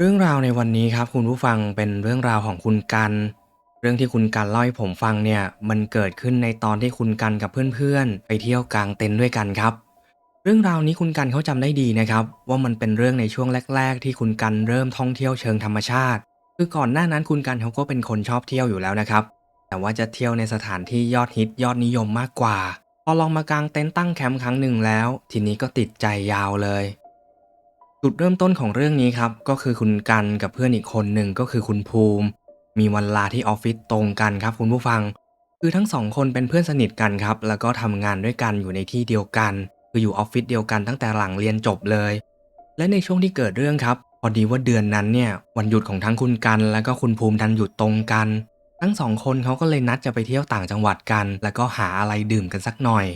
เรื่องราวในวันนี้ครับคุณผู้ฟังเป็นเรื่องราวของคุณกัน เรื่องที่คุณกันเล่าให้ผมฟังเนี่ยมันเกิดขึ้นในตอนที่คุณกันกับเพื่อนๆ ไปเที่ยวกลางเต็นท์ด้วยกันครับ เรื่องราวนี้คุณกันเขาจำได้ดีนะครับ ว่ามันเป็นเรื่องในช่วงแรก ๆ ที่คุณกันเริ่มท่องเที่ยวเชิงธรรมชาติ คือก่อนหน้านั้นคุณกันเขาก็เป็นคนชอบเที่ยวอยู่แล้วนะครับ แต่ว่าจะเที่ยวในสถานที่ยอดฮิตยอดนิยมมากกว่า พอลองมากางเต็นท์ตั้งแคมป์ครั้งหนึ่งแล้ว ทีนี้ก็ติดใจยาวเลย จุดเริ่มต้นของเรื่องนี้ครับ ก็คือคุณกันกับเพื่อนอีกคนหนึ่งก็คือคุณภูมิ มีวันลาที่ออฟฟิศตรงกันครับคุณผู้ฟัง คือทั้งสองคนเป็นเพื่อนสนิทกันครับ แล้วก็ทำงานด้วยกันอยู่ในที่เดียวกัน คืออยู่ออฟฟิศเดียวกันตั้งแต่หลังเรียนจบเลย และในช่วงที่เกิดเรื่องครับ พอดีว่าเดือนนั้นเนี่ยวันหยุดของทั้งคุณกัน แล้วก็คุณภูมิดันหยุดตรงกัน ทั้งสองคนเขาก็เลยนัดจะไปเที่ยวต่างจังหวัดกัน แล้วก็หาอะไรดื่มกันสักหน่อย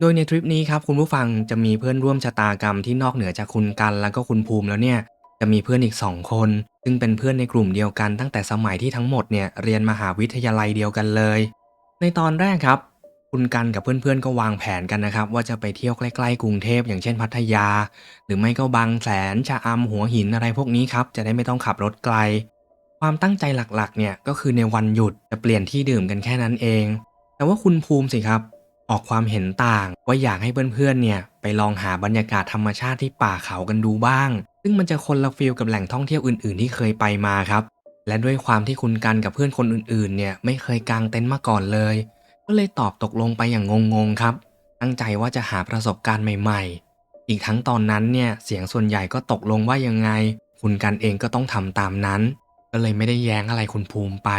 โดยในทริปนี้ครับคุณผู้ฟังจะมีเพื่อนร่วมชะตากรรมที่นอกเหนือจากคุณกันแล้วก็คุณภูมิแล้วเนี่ยจะมีเพื่อนอีกสองคน ซึ่งเป็นเพื่อนในกลุ่มเดียวกันตั้งแต่สมัยที่ทั้งหมดเนี่ยเรียนมหาวิทยาลัยเดียวกันเลย ในตอนแรกครับ คุณกันกับเพื่อนๆก็วางแผนกันนะครับ ว่าจะไปเที่ยวใกล้ๆกรุงเทพอย่างเช่นพัทยา หรือไม่ก็บางแสนชะอำหัวหินอะไรพวกนี้ครับจะได้ไม่ต้องขับรถไกล ความตั้งใจหลักๆเนี่ยก็คือในวันหยุดจะเปลี่ยนที่ดื่มกันแค่นั้นเอง แต่ว่าคุณภูมิสิครับ ออกความเห็นต่างว่าอยากให้เพื่อนๆเนี่ยไปลองหาบรรยากาศธรรมชาติที่ป่าเขากันดูบ้าง ซึ่งมันจะคนละฟีลกับแหล่งท่องเที่ยวอื่นๆ ที่เคยไปมาครับ และด้วยความที่คุณกันกับเพื่อนคนอื่นๆ เนี่ยไม่เคยกางเต็นท์มาก่อนเลย ก็เลยตอบตกลงไปอย่างงงๆครับ ตั้งใจว่าจะหาประสบการณ์ใหม่ ๆ อีกทั้งตอนนั้นเนี่ยเสียงส่วนใหญ่ก็ตกลงว่ายังไง คุณกันเองก็ต้องทำตามนั้น ก็เลยไม่ได้แย้งอะไรคุณภูมิไป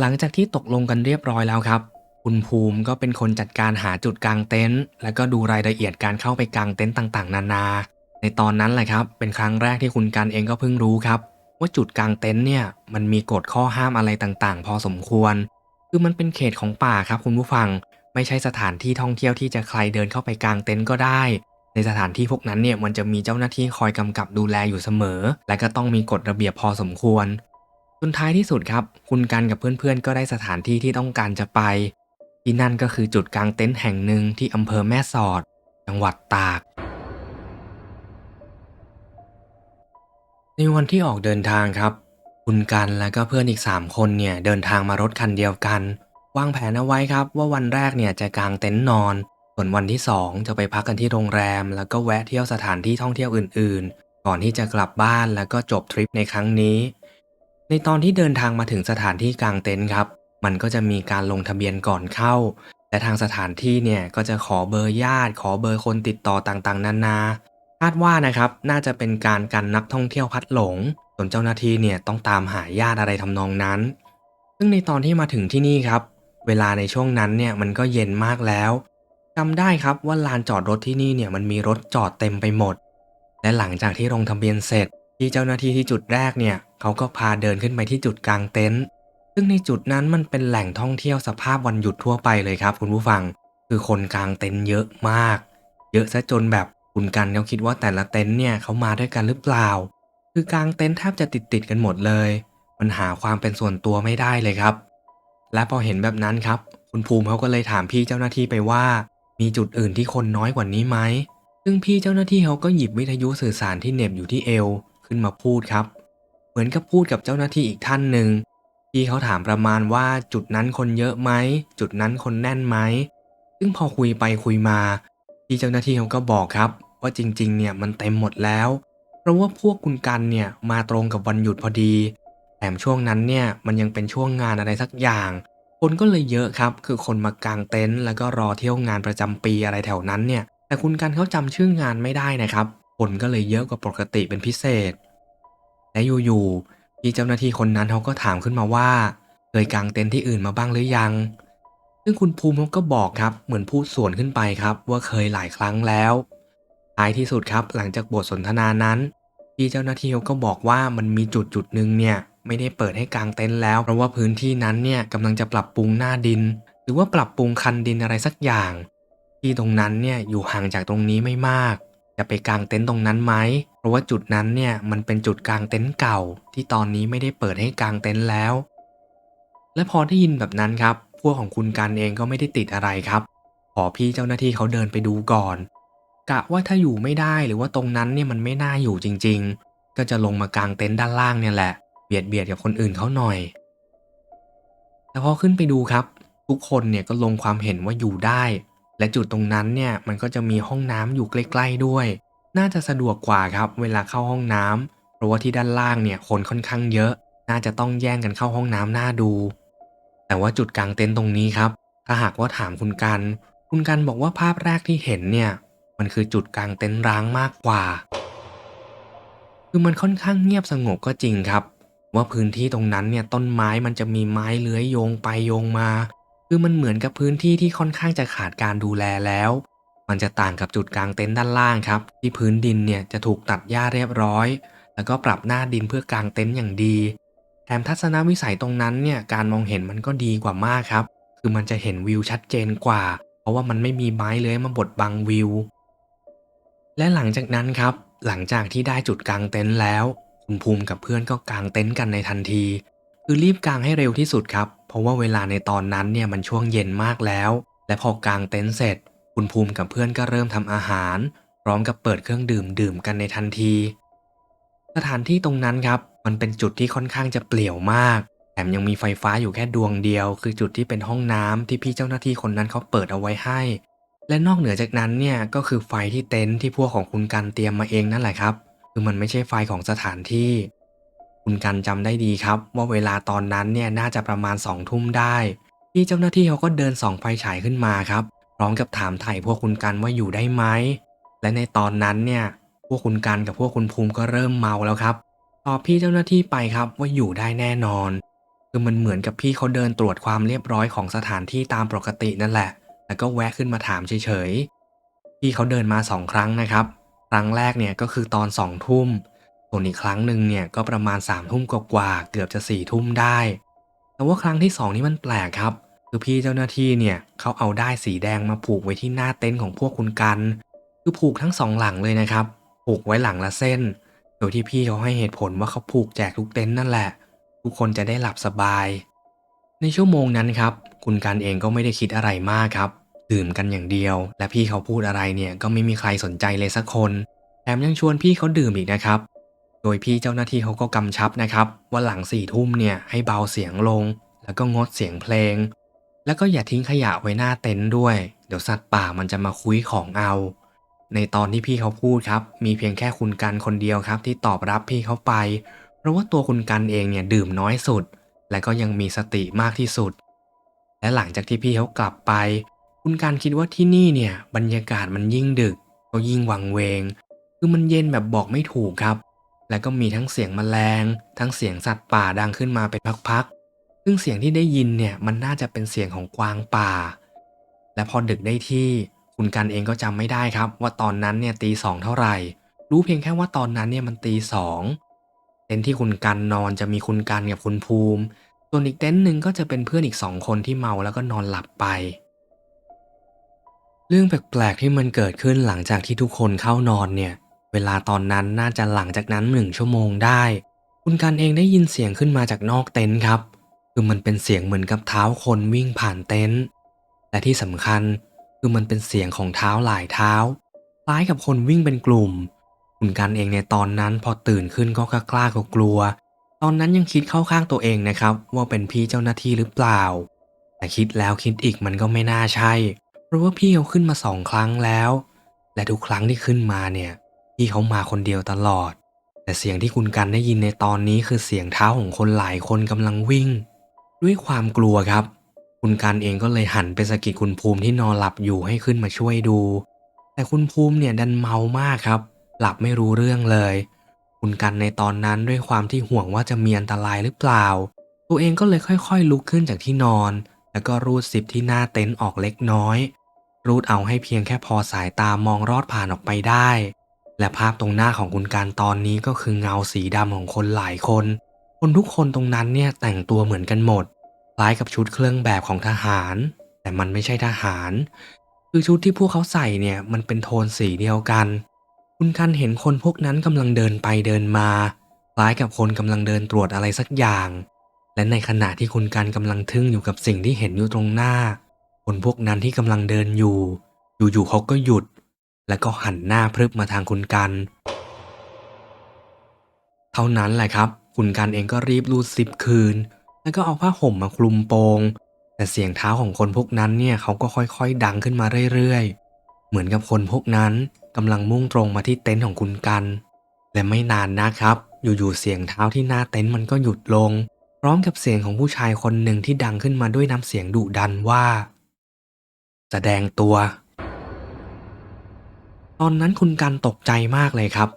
หลังจากที่ตกลงกันเรียบร้อยแล้วครับ คุณภูมิก็เป็นคนจัดการหาจุดกางเต็นท์แล้วก็ดูรายละเอียดการเข้าไปกางเต็นท์ต่างๆ นานา ในตอนนั้นแหละครับ เป็นครั้งแรกที่คุณกันเองก็เพิ่งรู้ครับ ว่าจุดกางเต็นท์เนี่ยมันมีกฎข้อห้ามอะไรต่างๆ พอสมควร คือมันเป็นเขตของป่าครับคุณผู้ฟัง ไม่ใช่สถานที่ท่องเที่ยวที่จะใครเดินเข้าไปกางเต็นท์ก็ได้ ในสถานที่พวกนั้นเนี่ยมันจะมีเจ้าหน้าที่คอยกำกับดูแลอยู่เสมอ และก็ต้องมีกฎระเบียบพอสมควรจนท้ายที่สุดครับ คุณกันกับเพื่อนๆ ก็ได้สถานที่ที่ต้องการจะไป ที่นั่นก็คือจุดกางเต็นท์แห่งหนึ่งที่อำเภอแม่สอด จังหวัดตาก ในวันที่ออกเดินทางครับ คุณกันและก็เพื่อนอีก 3 คนเนี่ยเดินทางมารถคันเดียวกัน วางแผนเอาไว้ครับว่าวันแรกเนี่ยจะกางเต็นท์นอน ส่วนวันที่ 2 จะไปพักกันที่โรงแรม แล้วก็แวะเที่ยวสถานที่ท่องเที่ยวอื่น ๆ ก่อนที่จะกลับบ้านแล้วก็จบทริปในครั้งนี้ในตอนที่เดินทางมาถึงสถานที่กางเต็นท์ครับ มันก็จะมีการลงทะเบียนก่อนเข้าแต่ทางสถานที่เนี่ยก็จะขอเบอร์ญาติ ขอเบอร์คนติดต่อต่างๆ นานาคาดว่านะครับน่าจะเป็นการกันนักท่องเที่ยวพัดหลงจนเจ้าหน้าที่เนี่ยต้องตามหาญาติอะไรทำนองนั้น ซึ่งในตอนที่มาถึงที่นี่ครับ เวลาในช่วงนั้นเนี่ยมันก็เย็นมากแล้วจำได้ครับว่าลานจอดรถที่นี่เนี่ยมันมีรถจอดเต็มไปหมด และหลังจากที่ลงทะเบียนเสร็จ ที่เจ้าหน้าที่ที่จุดแรกเนี่ยเขาก็พาเดินขึ้นไปที่จุดกลางเต็นท์ ซึ่งในจุดนั้นมันเป็นแหล่งท่องเที่ยวสภาพวันหยุดทั่วไปเลยครับ คุณผู้ฟัง คือคนกลางเต็นท์เยอะมาก เยอะซะจนแบบคุณกันเขาคิดว่าแต่ละเต็นท์เนี่ยเขามาด้วยกันหรือเปล่า คือกลางเต็นท์แทบจะติดติดกันหมดเลย มันหาความเป็นส่วนตัวไม่ได้เลยครับ และพอเห็นแบบนั้นครับ คุณภูมิเขาก็เลยถามพี่เจ้าหน้าที่ไปว่า มีจุดอื่นที่คนน้อยกว่านี้ไหมซึ่งพี่เจ้าหน้าที่เขาก็หยิบวิทยุสื่อสารที่เหน็บอยู่ที่เอวขึ้นมาพูดครับ เหมือนกับพูดกับเจ้าหน้าที่อีกท่านหนึ่ง พี่เขาถามประมาณว่าจุดนั้นคนเยอะไหม จุดนั้นคนแน่นไหม ซึ่งพอคุยไปคุยมาพี่เจ้าหน้าที่เขาก็บอกครับ ว่าจริงๆเนี่ยมันเต็มหมดแล้ว เพราะว่าพวกคุณกันเนี่ยมาตรงกับวันหยุดพอดีแถมช่วงนั้นเนี่ยมันยังเป็นช่วงงานอะไรสักอย่าง คนก็เลยเยอะครับ คือคนมากางเต็นท์แล้วก็รอเที่ยวงานประจำปีอะไรแถวนั้นเนี่ย แต่คุณกันเขาจำชื่องานไม่ได้นะครับ คนก็เลยเยอะกว่าปกติเป็นพิเศษ และอยู่ๆ พี่เจ้าหน้าที่คนนั้นเขาก็ถามขึ้นมาว่า เคยกางเต็นท์ที่อื่นมาบ้างหรือยัง ซึ่งคุณภูมิเขาก็บอกครับ เหมือนพูดสวนขึ้นไปครับ ว่าเคยหลายครั้งแล้วท้ายที่สุดครับ หลังจากบทสนทนานั้นพี่เจ้าหน้าที่เขาก็บอกว่ามันมีจุดจุดหนึ่งเนี่ยไม่ได้เปิดให้กางเต็นท์แล้วเพราะว่าพื้นที่นั้นเนี่ยกำลังจะปรับปรุงหน้าดิน หรือว่าปรับปรุงคันดินอะไรสักอย่าง ที่ตรงนั้นเนี่ยอยู่ห่างจากตรงนี้ไม่มาก จะไปกางเต็นท์ตรงนั้นไหม ราะว่าจุดนั้นเนี่ยมันเป็นจุดกางเต็นท์เก่า ที่ตอนนี้ไม่ได้เปิดให้กางเต็นท์แล้ว และพอได้ยินแบบนั้นครับ พวกของคุณกันเองก็ไม่ได้ติดอะไรครับ ขอพี่เจ้าหน้าที่เขาเดินไปดูก่อน กะว่าถ้าอยู่ไม่ได้หรือว่าตรงนั้นเนี่ยมันไม่น่าอยู่จริง ๆ ก็จะลงมากางเต็นท์ด้านล่างเนี่ยแหละ เบียดเบียดกับคนอื่นเขาหน่อยแต่พอขึ้นไปดูครับ ทุกคนเนี่ยก็ลงความเห็นว่าอยู่ได้ และจุดตรงนั้นเนี่ยมันก็จะมีห้องน้ำอยู่ใกล้ ๆด้วย น่าจะสะดวกกว่าครับเวลาเข้าห้องน้ำเพราะว่าที่ด้านล่างเนี่ยคนค่อนข้างเยอะ น่าจะต้องแย่งกันเข้าห้องน้ำหน้าดู แต่ว่าจุดกลางเต็นท์ตรงนี้ครับ ถ้าหากว่าถามคุณกัน คุณกันบอกว่าภาพแรกที่เห็นเนี่ยมันคือจุดกลางเต็นท์ร้างมากกว่า คือมันค่อนข้างเงียบสงบก็จริงครับ ว่าพื้นที่ตรงนั้นเนี่ยต้นไม้มันจะมีไม้เลื้อยโยงไปโยงมา คือมันเหมือนกับพื้นที่ที่ค่อนข้างจะขาดการดูแลแล้ว มันจะต่างกับจุดกลางเต็นท์ด้านล่างครับ ที่พื้นดินเนี่ยจะถูกตัดหญ้าเรียบร้อย แล้วก็ปรับหน้าดินเพื่อกางเต็นท์อย่างดีแถมทัศนวิสัยตรงนั้นเนี่ยการมองเห็นมันก็ดีกว่ามากครับ คือมันจะเห็นวิวชัดเจนกว่า เพราะว่ามันไม่มีไม้เลื้อยมาบดบังวิว และหลังจากนั้นครับ หลังจากที่ได้จุดกลางเต็นท์แล้วคุณภูมิกับเพื่อนก็กางเต็นท์กันในทันที คือรีบกางให้เร็วที่สุดครับ เพราะว่าเวลาในตอนนั้นเนี่ยมันช่วงเย็นมากแล้ว และพอกางเต็นท์เสร็จ คุณภูมิกับเพื่อนก็เริ่มทำอาหาร พร้อมกับเปิดเครื่องดื่มดื่มกันในทันที สถานที่ตรงนั้นครับ มันเป็นจุดที่ค่อนข้างจะเปลี่ยวมาก แถมยังมีไฟฟ้าอยู่แค่ดวงเดียว คือจุดที่เป็นห้องน้ำที่พี่เจ้าหน้าที่คนนั้นเขาเปิดเอาไว้ให้ และนอกเหนือจากนั้นเนี่ยก็คือไฟที่เต็นท์ที่พวกของคุณกันเตรียมมาเองนั่นแหละครับ คือมันไม่ใช่ไฟของสถานที่ คุณกันจำได้ดีครับ ว่าเวลาตอนนั้นเนี่ยน่าจะประมาณสองทุ่มได้พี่เจ้าหน้าที่เขาก็เดินส่องไฟฉายขึ้นมาครับ พร้อมกับถามไถ่พวกคุณกันว่าอยู่ได้ไหม และในตอนนั้นเนี่ย พวกคุณกันกับพวกคุณภูมิก็เริ่มเมาแล้วครับ ตอบพี่เจ้าหน้าที่ไปครับว่าอยู่ได้แน่นอน คือมันเหมือนกับพี่เขาเดินตรวจความเรียบร้อยของสถานที่ตามปกตินั่นแหละ แล้วก็แวะขึ้นมาถามเฉยๆ พี่เขาเดินมาสองครั้งนะครับ ครั้งแรกเนี่ยก็คือตอนสองทุ่ม ส่วนอีกครั้งหนึ่งเนี่ยก็ประมาณ3ามทุ่มกว่าเกือบจะ4ี่ทุ่มได้ แต่ว่าครั้งที่สองนี่มันแปลกครับ คือพี่เจ้าหน้าที่เนี่ยเขาเอาได้ายสีแดงมาผูกไว้ที่หน้าเต็นท์ของพวกคุณกัน คือผูกทั้งสองหลังเลยนะครับ ผูกไว้หลังละเส้น โดยที่พี่เขาให้เหตุผลว่าเขาผูกแจกทุกเต็นท์นั่นแหละ ทุกคนจะได้หลับสบาย ในชั่วโมงนั้นครับ คุณกันเองก็ไม่ได้คิดอะไรมากครับ ดื่มกันอย่างเดียว และพี่เขาพูดอะไรเนี่ยก็ไม่มีใครสนใจเลยสักคนแถมยังชวนพี่เขาดื่มอีกนะครับ โดยพี่เจ้าหน้าที่เขาก็กำชับนะครับ ว่าหลังสี่ทุ่มเนี่ยให้เบาเสียงลง แล้วก็งดเสียงเพลง แล้วก็อย่าทิ้งขยะไว้หน้าเต็นท์ด้วย เดี๋ยวสัตว์ป่ามันจะมาคุยของเอา ในตอนที่พี่เขาพูดครับ มีเพียงแค่คุณกันคนเดียวครับที่ตอบรับพี่เขาไป เพราะว่าตัวคุณกันเองเนี่ยดื่มน้อยสุด และก็ยังมีสติมากที่สุด และหลังจากที่พี่เขากลับไป คุณการคิดว่าที่นี่เนี่ยบรรยากาศมันยิ่งดึก ก็ยิ่งวังเวง คือมันเย็นแบบบอกไม่ถูกครับ แล้วก็มีทั้งเสียงแมลง ทั้งเสียงสัตว์ป่าดังขึ้นมาเป็นพักๆ ซึ่งเสียงที่ได้ยินเนี่ยมันน่าจะเป็นเสียงของกวางป่า และพอดึกได้ที่คุณกันเองก็จำไม่ได้ครับ ว่าตอนนั้นเนี่ยตีสองเท่าไหร่ รู้เพียงแค่ว่าตอนนั้นเนี่ยมันตีสองเต็นท์ที่คุณกันนอนจะมีคุณกันกับคุณภูมิ ส่วนอีกเต็นท์หนึ่งก็จะเป็นเพื่อนอีกสองคนที่เมาแล้วก็นอนหลับไป เรื่องแปลกๆที่มันเกิดขึ้นหลังจากที่ทุกคนเข้านอนเนี่ย เวลาตอนนั้นน่าจะหลังจากนั้นหนึ่งชั่วโมงได้ คุณกันเองได้ยินเสียงขึ้นมาจากนอกเต็นท์ครับ คือมันเป็นเสียงเหมือนกับเท้าคนวิ่งผ่านเต็นท์และที่สำคัญคือมันเป็นเสียงของเท้าหลายเท้าคล้ายกับคนวิ่งเป็นกลุ่มคุณกันเองในตอนนั้นพอตื่นขึ้นก็กล้ากล้ากลัว ตอนนั้นยังคิดเข้าข้างตัวเองนะครับ ว่าเป็นพี่เจ้าหน้าที่หรือเปล่า แต่คิดแล้วคิดอีกมันก็ไม่น่าใช่ เพราะว่าพี่เขาขึ้นมาสองครั้งแล้ว และทุกครั้งที่ขึ้นมาเนี่ยพี่เขามาคนเดียวตลอด แต่เสียงที่คุณกันได้ยินในตอนนี้คือเสียงเท้าของคนหลายคนกำลังวิ่ง ด้วยความกลัวครับ คุณกันเองก็เลยหันไปสะกิดคุณภูมิที่นอนหลับอยู่ให้ขึ้นมาช่วยดู แต่คุณภูมิเนี่ยดันเมามากครับ หลับไม่รู้เรื่องเลย คุณกันในตอนนั้นด้วยความที่ห่วงว่าจะมีอันตรายหรือเปล่า ตัวเองก็เลยค่อยๆ ลุกขึ้นจากที่นอน แล้วก็รูดซิปที่หน้าเต็นท์ออกเล็กน้อย รูดเอาให้เพียงแค่พอสายตามองรอดผ่านออกไปได้ และภาพตรงหน้าของคุณการตอนนี้ก็คือเงาสีดำของคนหลายคน คนทุกคนตรงนั้นเนี่ยแต่งตัวเหมือนกันหมด คล้ายกับชุดเครื่องแบบของทหาร แต่มันไม่ใช่ทหาร คือชุดที่พวกเขาใส่เนี่ยมันเป็นโทนสีเดียวกัน คุณคันเห็นคนพวกนั้นกำลังเดินไปเดินมา คล้ายกับคนกำลังเดินตรวจอะไรสักอย่าง และในขณะที่คุณกันกำลังทึ่งอยู่กับสิ่งที่เห็นอยู่ตรงหน้า คนพวกนั้นที่กำลังเดินอยู่ อยู่ๆเขาก็หยุด แล้วก็หันหน้าพรึบมาทางคุณกัน เท่านั้นแหละครับ คุณกันเองก็รีบรูดซิปคืน แล้วก็เอาผ้าห่มมาคลุมโปง แต่เสียงเท้าของคนพวกนั้นเนี่ยเขาก็ค่อยๆ ดังขึ้นมาเรื่อยๆ เหมือนกับคนพวกนั้นกำลังมุ่งตรงมาที่เต็นท์ของคุณกัน และไม่นานนะครับ อยู่ๆเสียงเท้าที่หน้าเต็นท์มันก็หยุดลง พร้อมกับเสียงของผู้ชายคนหนึ่งที่ดังขึ้นมาด้วยน้ำเสียงดุดันว่า แสดงตัว ตอนนั้นคุณกันตกใจมากเลยครับ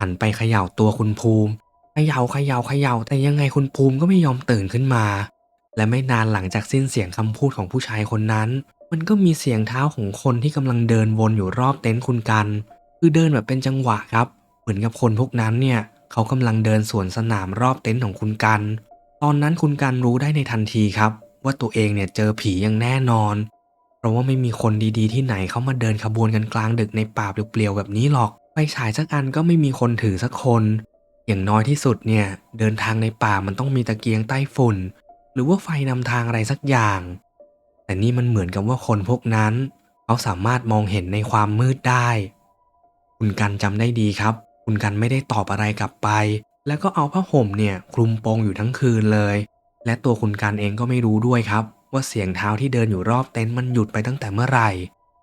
หันไปเขย่าตัวคุณภูมิ ขย่าเขย่าเขย่าแต่ยังไงคุณภูมิก็ไม่ยอมตื่นขึ้นมา และไม่นานหลังจากสิ้นเสียงคำพูดของผู้ชายคนนั้น มันก็มีเสียงเท้าของคนที่กำลังเดินวนอยู่รอบเต็นท์คุณกัน คือเดินแบบเป็นจังหวะครับ เหมือนกับคนพวกนั้นเนี่ยเขากำลังเดินสวนสนามรอบเต็นท์ของคุณกัน ตอนนั้นคุณกันรู้ได้ในทันทีครับ ว่าตัวเองเนี่ยเจอผีอย่างแน่นอน เพราะว่าไม่มีคนดีๆ ที่ไหนเขามาเดินขบวนกันกลางดึกในป่าเปลี่ยวๆแบบนี้หรอกไฟฉายสักอันก็ไม่มีคนถือสักคน อย่างน้อยที่สุดเนี่ยเดินทางในป่ามันต้องมีตะเกียงใต้ฝุ่น หรือว่าไฟนำทางอะไรสักอย่าง แต่นี่มันเหมือนกับว่าคนพวกนั้น เขาสามารถมองเห็นในความมืดได้ คุณกันจำได้ดีครับ คุณกันไม่ได้ตอบอะไรกลับไป แล้วก็เอาผ้าห่มเนี่ยคลุมโปงอยู่ทั้งคืนเลย และตัวคุณกันเองก็ไม่รู้ด้วยครับ ว่าเสียงเท้าที่เดินอยู่รอบเต็นท์มันหยุดไปตั้งแต่เมื่อไหร่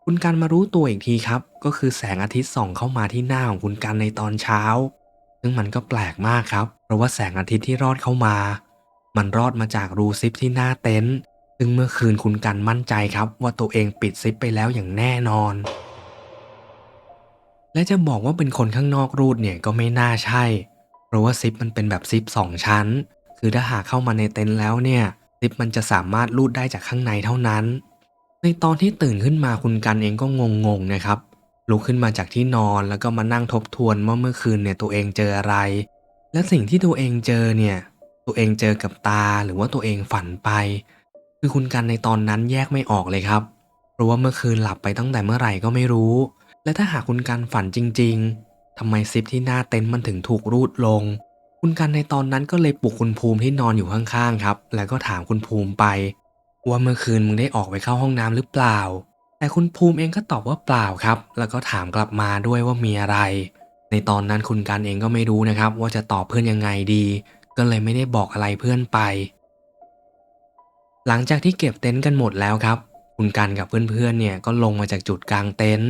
คุณกันมารู้ตัวอีกทีครับ ก็คือแสงอาทิตย์ส่องเข้ามาที่หน้าของคุณกันในตอนเช้า ซึ่งมันก็แปลกมากครับ เพราะว่าแสงอาทิตย์ที่รอดเข้ามา มันรอดมาจากรูซิปที่หน้าเต็นท์ซึ่งเมื่อคืนคุณกันมั่นใจครับ ว่าตัวเองปิดซิปไปแล้วอย่างแน่นอน และจะบอกว่าเป็นคนข้างนอกรูดเนี่ยก็ไม่น่าใช่ เพราะว่าซิปมันเป็นแบบซิปสองชั้น คือถ้าหากเข้ามาในเต็นท์แล้วเนี่ยซิปมันจะสามารถรูดได้จากข้างในเท่านั้น ในตอนที่ตื่นขึ้นมาคุณกันเองก็งงๆนะครับ ลุกขึ้นมาจากที่นอนแล้วก็มานั่งทบทวนว่าเมื่อคืนเนี่ยตัวเองเจออะไร และสิ่งที่ตัวเองเจอเนี่ยตัวเองเจอกับตาหรือว่าตัวเองฝันไป คือคุณกันในตอนนั้นแยกไม่ออกเลยครับ เพราะว่าเมื่อคืนหลับไปตั้งแต่เมื่อไหร่ก็ไม่รู้ และถ้าหากคุณกันฝันจริง ๆทำไมซิปที่หน้าเต็นท์มันถึงถูกรูดลง คุณกันในตอนนั้นก็เลยปลุกคุณภูมิที่นอนอยู่ข้างๆครับ แล้วก็ถามคุณภูมิไป ว่าเมื่อคืนมึงได้ออกไปเข้าห้องน้ำหรือเปล่า แต่คุณภูมิเองก็ตอบว่าเปล่าครับ แล้วก็ถามกลับมาด้วยว่ามีอะไร ในตอนนั้นคุณกันเองก็ไม่รู้นะครับ ว่าจะตอบเพื่อนยังไงดี ก็เลยไม่ได้บอกอะไรเพื่อนไป หลังจากที่เก็บเต็นท์กันหมดแล้วครับ คุณกันกับเพื่อนๆเนี่ยก็ลงมาจากจุดกลางเต็นท์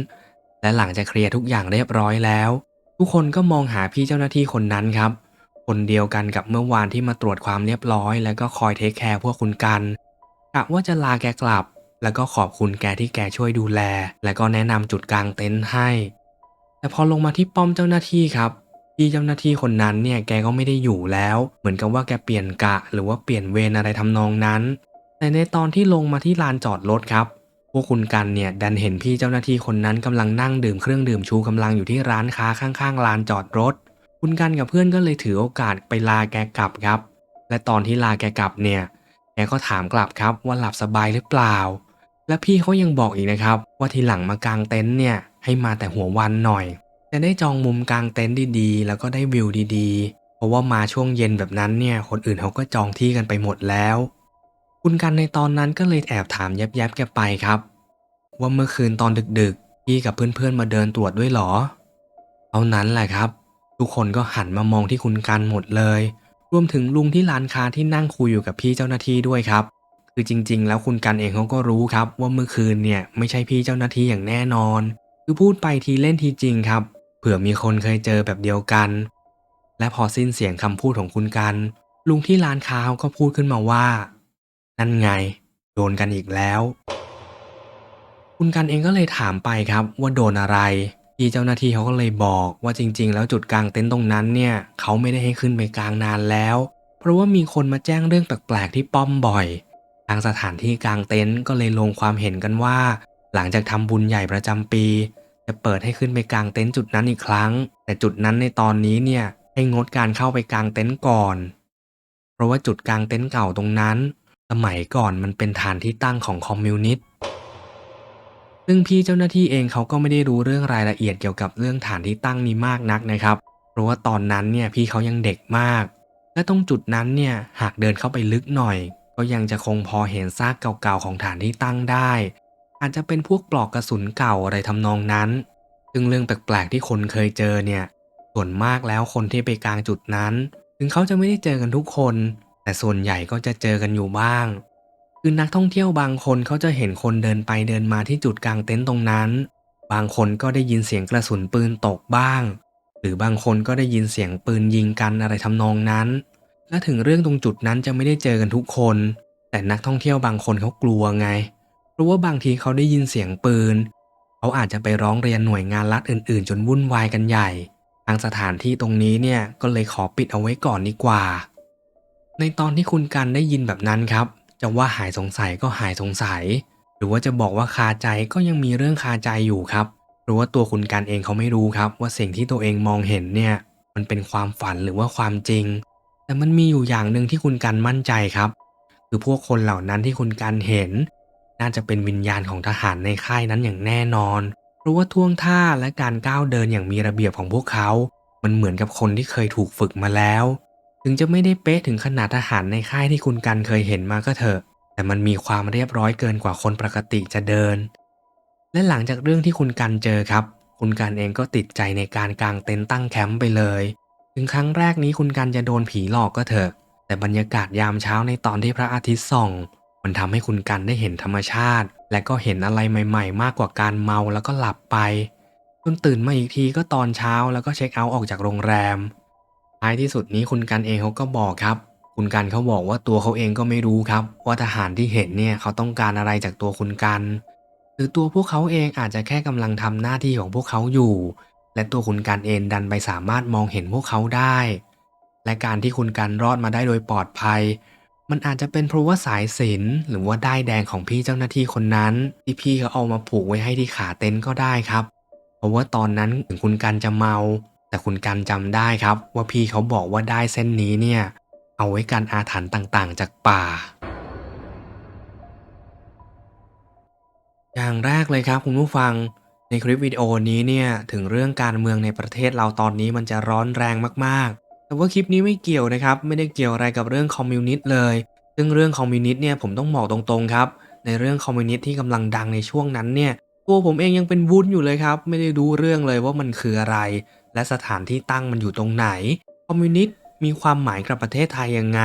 และหลังจากเคลียร์ทุกอย่างเรียบร้อยแล้ว ทุกคนก็มองหาพี่เจ้าหน้าที่คนนั้นครับ คนเดียวกันกับเมื่อวานที่มาตรวจความเรียบร้อย แล้วก็คอยเทคแคร์พวกคุณกันกะว่าจะลาแกกลับ แล้วก็ขอบคุณแกที่แกช่วยดูแล และก็แนะนำจุดกลางเต็นท์ให้ แต่พอลงมาที่ป้อมเจ้าหน้าที่ครับพี่เจ้าหน้าที่คนนั้นเนี่ยแกก็ไม่ได้อยู่แล้ว เหมือนกับว่าแกเปลี่ยนกะ หรือว่าเปลี่ยนเวรอะไรทำนองนั้น แต่ในตอนที่ลงมาที่ลานจอดรถครับ พวกคุณกันเนี่ยดันเห็นพี่เจ้าหน้าที่คนนั้นกำลังนั่งดื่มเครื่องดื่มชูกำลังอยู่ที่ร้านค้าข้างๆลานจอดรถ คุณกันกับเพื่อนก็เลยถือโอกาสไปลาแกกลับครับ และตอนที่ลาแกกลับเนี่ย แกก็ถามกลับครับว่าหลับสบายหรือเปล่า และพี่เขายังบอกอีกนะครับ ว่าทีหลังมากางเต็นท์เนี่ยให้มาแต่หัววันหน่อย จะได้จองมุมกางเต็นท์ดีๆ แล้วก็ได้วิวดีๆ เพราะว่ามาช่วงเย็นแบบนั้นเนี่ยคนอื่นเขาก็จองที่กันไปหมดแล้ว คุณกันในตอนนั้นก็เลยแอบถามแยบๆแกไปครับ ว่าเมื่อคืนตอนดึกๆพี่กับเพื่อนๆมาเดินตรวจด้วยหรอเท่านั้นแหละครับ ทุกคนก็หันมามองที่คุณกันหมดเลย วมถึงลุงที่ร้านค้าที่นั่งคุยอยู่กับพี่เจ้าหน้าที่ด้วยครับ คือจริง ๆ แล้วคุณกันเองเขาก็รู้ครับว่าเมื่อคืนเนี่ยไม่ใช่พี่เจ้าหน้าที่อย่างแน่นอน คือพูดไปทีเล่นทีจริงครับ เผื่อมีคนเคยเจอแบบเดียวกัน และพอสิ้นเสียงคำพูดของคุณกัน ลุงที่ร้านค้าเขาก็พูดขึ้นมาว่า นั่นไง โดนกันอีกแล้ว คุณกันเองก็เลยถามไปครับว่าโดนอะไร พี่เจ้าหน้าที่เขาก็เลยบอกว่าจริง ๆ แล้วจุดกลางเต็นท์ตรงนั้นเนี่ยเขาไม่ได้ให้ขึ้นไปกลางนานแล้ว เพราะว่ามีคนมาแจ้งเรื่องแปลกๆที่ป้อมบ่อย ทางสถานที่กลางเต็นท์ก็เลยลงความเห็นกันว่า หลังจากทำบุญใหญ่ประจำปี จะเปิดให้ขึ้นไปกลางเต็นท์จุดนั้นอีกครั้ง แต่จุดนั้นในตอนนี้เนี่ยให้งดการเข้าไปกลางเต็นท์ก่อน เพราะว่าจุดกลางเต็นท์เก่าตรงนั้น สมัยก่อนมันเป็นฐานที่ตั้งของคอมมิวนิสต์ ซึ่งพี่เจ้าหน้าที่เองเขาก็ไม่ได้รู้เรื่องรายละเอียดเกี่ยวกับเรื่องฐานที่ตั้งนี้มากนักนะครับ เพราะว่าตอนนั้นเนี่ยพี่เขายังเด็กมาก และตรงจุดนั้นเนี่ยหากเดินเข้าไปลึกหน่อย ก็ยังจะคงพอเห็นซากเก่าๆของฐานที่ตั้งได้ อาจจะเป็นพวกปลอกกระสุนเก่าอะไรทำนองนั้น ซึ่งเรื่องแปลกๆที่คนเคยเจอเนี่ยส่วนมากแล้วคนที่ไปกลางจุดนั้น ถึงเขาจะไม่ได้เจอกันทุกคน แต่ส่วนใหญ่ก็จะเจอกันอยู่บ้าง คือนักท่องเที่ยวบางคนเขาจะเห็นคนเดินไปเดินมาที่จุดกลางเต็นท์ตรงนั้น บางคนก็ได้ยินเสียงกระสุนปืนตกบ้าง หรือบางคนก็ได้ยินเสียงปืนยิงกันอะไรทำนองนั้น และถึงเรื่องตรงจุดนั้นจะไม่ได้เจอกันทุกคน แต่นักท่องเที่ยวบางคนเขากลัวไง เพราะว่าบางทีเขาได้ยินเสียงปืน เขาอาจจะไปร้องเรียนหน่วยงานรัฐอื่น ๆ จนวุ่นวายกันใหญ่ ทางสถานที่ตรงนี้เนี่ยก็เลยขอปิดเอาไว้ก่อนดีกว่า ในตอนที่คุณกันได้ยินแบบนั้นครับ จะว่าหายสงสัยก็หายสงสัย หรือว่าจะบอกว่าคาใจก็ยังมีเรื่องคาใจอยู่ครับเพราะว่าตัวคุณกันเองเขาไม่รู้ครับ ว่าสิ่งที่ตัวเองมองเห็นเนี่ย มันเป็นความฝันหรือว่าความจริง แต่มันมีอยู่อย่างหนึ่งที่คุณกันมั่นใจครับ คือพวกคนเหล่านั้นที่คุณกันเห็น น่าจะเป็นวิญญาณของทหารในค่ายนั้นอย่างแน่นอนเพราะว่าท่วงท่าและการก้าวเดินอย่างมีระเบียบของพวกเขา มันเหมือนกับคนที่เคยถูกฝึกมาแล้ว ถึงจะไม่ได้เป๊ะถึงขนาดทหารในค่ายที่คุณกันเคยเห็นมาก็เถอะ แต่มันมีความเรียบร้อยเกินกว่าคนปกติจะเดิน และหลังจากเรื่องที่คุณกันเจอครับ คุณกันเองก็ติดใจในการกางเต็นท์ตั้งแคมป์ไปเลย ถึงครั้งแรกนี้คุณกันจะโดนผีหลอกก็เถอะ แต่บรรยากาศยามเช้าในตอนที่พระอาทิตย์ส่อง มันทำให้คุณกันได้เห็นธรรมชาติ และก็เห็นอะไรใหม่ ๆ มากกว่าการเมาแล้วก็หลับไปจนตื่นมาอีกทีก็ตอนเช้าแล้วก็เช็คเอาท์ออกจากโรงแรม ท้ายที่สุดนี้คุณกันเองเขาก็บอกครับ คุณกันเขาบอกว่าตัวเขาเองก็ไม่รู้ครับ ว่าทหารที่เห็นเนี่ยเขาต้องการอะไรจากตัวคุณกัน หรือตัวพวกเขาเองอาจจะแค่กำลังทำหน้าที่ของพวกเขาอยู่ และตัวคุณกันเองดันไปสามารถมองเห็นพวกเขาได้ และการที่คุณกันรอดมาได้โดยปลอดภัย มันอาจจะเป็นเพราะว่าสายสินหรือว่าได้ายแดงของพี่เจ้าหน้าที่คนนั้น ที่พี่เขาเอามาผูกไว้ให้ที่ขาเต็นท์ก็ได้ครับ เพราะว่าตอนนั้นถึงคุณกันจะเมา แต่คุณกันจำได้ครับว่าพี่เขาบอกว่าได้เส้นนี้เนี่ย เอาไว้กันอาถรรพ์ต่างๆ จากป่า อย่างแรกเลยครับคุณผู้ฟังในคลิปวิดีโอนี้เนี่ยถึงเรื่องการเมืองในประเทศเราตอนนี้มันจะร้อนแรงมากๆ แต่ว่าคลิปนี้ไม่เกี่ยวนะครับ ไม่ได้เกี่ยวอะไรกับเรื่องคอมมิวนิสต์เลย ซึ่งเรื่องคอมมิวนิสต์เนี่ยผมต้องบอกตรงๆครับ ในเรื่องคอมมิวนิสต์ที่กำลังดังในช่วงนั้นเนี่ยตัวผมเองยังเป็นวุ้นอยู่เลยครับ ไม่ได้รู้เรื่องเลยว่ามันคืออะไร และสถานที่ตั้งมันอยู่ตรงไหน คอมมิวนิสต์มีความหมายกับประเทศไทยยังไง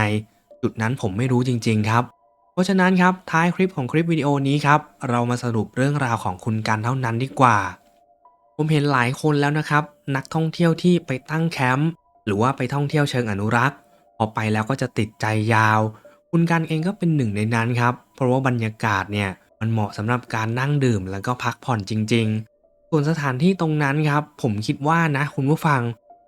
จุดนั้นผมไม่รู้จริง ๆ ครับ เพราะฉะนั้นครับท้ายคลิปของคลิปวิดีโอนี้ครับเรามาสรุปเรื่องราวของคุณกันเท่านั้นดีกว่า ผมเห็นหลายคนแล้วนะครับ นักท่องเที่ยวที่ไปตั้งแคมป์หรือว่าไปท่องเที่ยวเชิงอนุรักษ์พอไปแล้วก็จะติดใจยาว คุณกันเองก็เป็นหนึ่งในนั้นครับ เพราะว่าบรรยากาศเนี่ยมันเหมาะสำหรับการนั่งดื่มแล้วก็พักผ่อนจริงๆ ส่วนสถานที่ตรงนั้นครับ ผมคิดว่านะคุณผู้ฟัง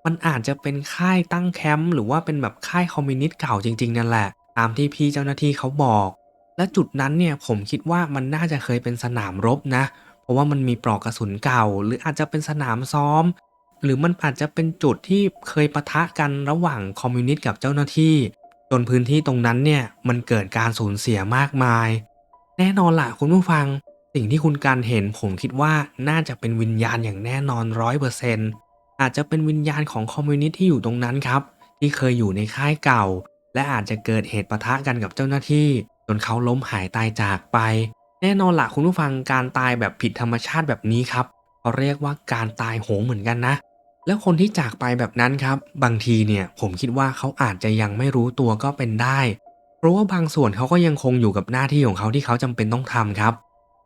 มันอาจจะเป็นค่ายตั้งแคมป์หรือว่าเป็นแบบค่ายคอมมิวนิสต์เก่าจริงๆนั่นแหละ ตามที่พี่เจ้าหน้าที่เขาบอก และจุดนั้นเนี่ยผมคิดว่ามันน่าจะเคยเป็นสนามรบนะ เพราะว่ามันมีปลอกกระสุนเก่า หรืออาจจะเป็นสนามซ้อม หรือมันอาจจะเป็นจุดที่เคยปะทะกันระหว่างคอมมิวนิสต์กับเจ้าหน้าที่จนพื้นที่ตรงนั้นเนี่ยมันเกิดการสูญเสียมากมาย แน่นอนล่ะคุณผู้ฟัง สิ่งที่คุณการเห็นผมคิดว่าน่าจะเป็นวิญญาณอย่างแน่นอนร้อยเปอร์เซนต์อาจจะเป็นวิญญาณของคอมมิวนิสต์ที่อยู่ตรงนั้นครับ ที่เคยอยู่ในค่ายเก่า และอาจจะเกิดเหตุปะทะกันกับเจ้าหน้าที่ จนเขาล้มหายตายจากไป แน่นอนล่ะคุณผู้ฟังการตายแบบผิดธรรมชาติแบบนี้ครับเขาเรียกว่าการตายโหงเหมือนกันนะ แล้วคนที่จากไปแบบนั้นครับ บางทีเนี่ยผมคิดว่าเขาอาจจะยังไม่รู้ตัวก็เป็นได้ เพราะว่าบางส่วนเขาก็ยังคงอยู่กับหน้าที่ของเขาที่เขาจำเป็นต้องทำครับ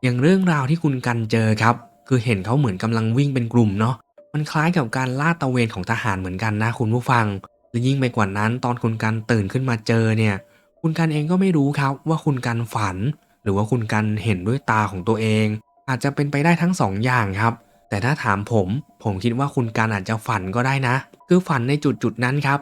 อย่างเรื่องราวที่คุณกันเจอครับ คือเห็นเขาเหมือนกำลังวิ่งเป็นกลุ่มเนาะมันคล้ายกับการลาดตระเวนของทหารเหมือนกันนะคุณผู้ฟังและยิ่งไปกว่านั้น ตอนคุณกันตื่นขึ้นมาเจอเนี่ย คุณกันเองก็ไม่รู้ครับว่าคุณกันฝัน หรือว่าคุณกันเห็นด้วยตาของตัวเอง อาจจะเป็นไปได้ทั้งสองอย่างครับ แต่ถ้าถามผม ผมคิดว่าคุณกันอาจจะฝันก็ได้นะ คือฝันในจุดจุดนั้นครับ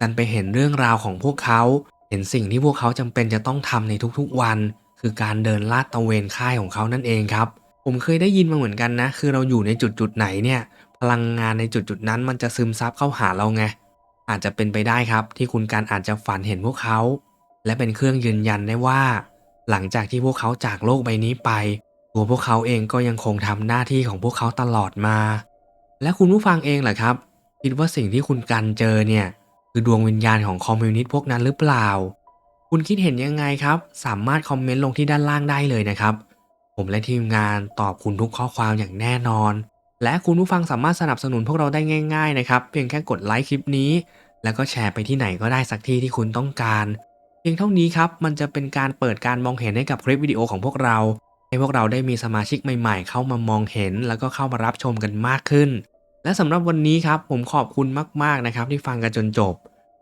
ดันไปเห็นเรื่องราวของพวกเขา เห็นสิ่งที่พวกเขาจำเป็นจะต้องทำในทุกๆวัน คือการเดินลาดตระเวนค่ายของเขานั่นเองครับ ผมเคยได้ยินมาเหมือนกันนะ คือเราอยู่ในจุดจุดๆไหนเนี่ย พลังงานในจุดจุดๆนั้นมันจะซึมซับเข้าหาเราไง อาจจะเป็นไปได้ครับ ที่คุณการอาจจะฝันเห็นพวกเขา และเป็นเครื่องยืนยันได้ว่า หลังจากที่พวกเขาจากโลกใบนี้ไป ตัวพวกเขาเองก็ยังคงทำหน้าที่ของพวกเขาตลอดมา และคุณผู้ฟังเองล่ะครับ คิดว่าสิ่งที่คุณกันเจอเนี่ยคือดวงวิญญาณของคอมมิวนิสต์พวกนั้นหรือเปล่า คุณคิดเห็นยังไงครับ สามารถคอมเมนต์ลงที่ด้านล่างได้เลยนะครับ ผมและทีมงานตอบคุณทุกข้อความอย่างแน่นอน และคุณผู้ฟังสามารถสนับสนุนพวกเราได้ง่าย ๆ นะครับ เพียงแค่กดไลค์คลิปนี้ แล้วก็แชร์ไปที่ไหนก็ได้สักที่ที่คุณต้องการ เพียงเท่านี้ครับ มันจะเป็นการเปิดการมองเห็นให้กับคลิปวิดีโอของพวกเรา ให้พวกเราได้มีสมาชิกใหม่ ๆ เข้ามามองเห็น แล้วก็เข้ามารับชมกันมากขึ้น และสำหรับวันนี้ครับ ผมขอบคุณมากๆนะครับที่ฟังกันจนจบ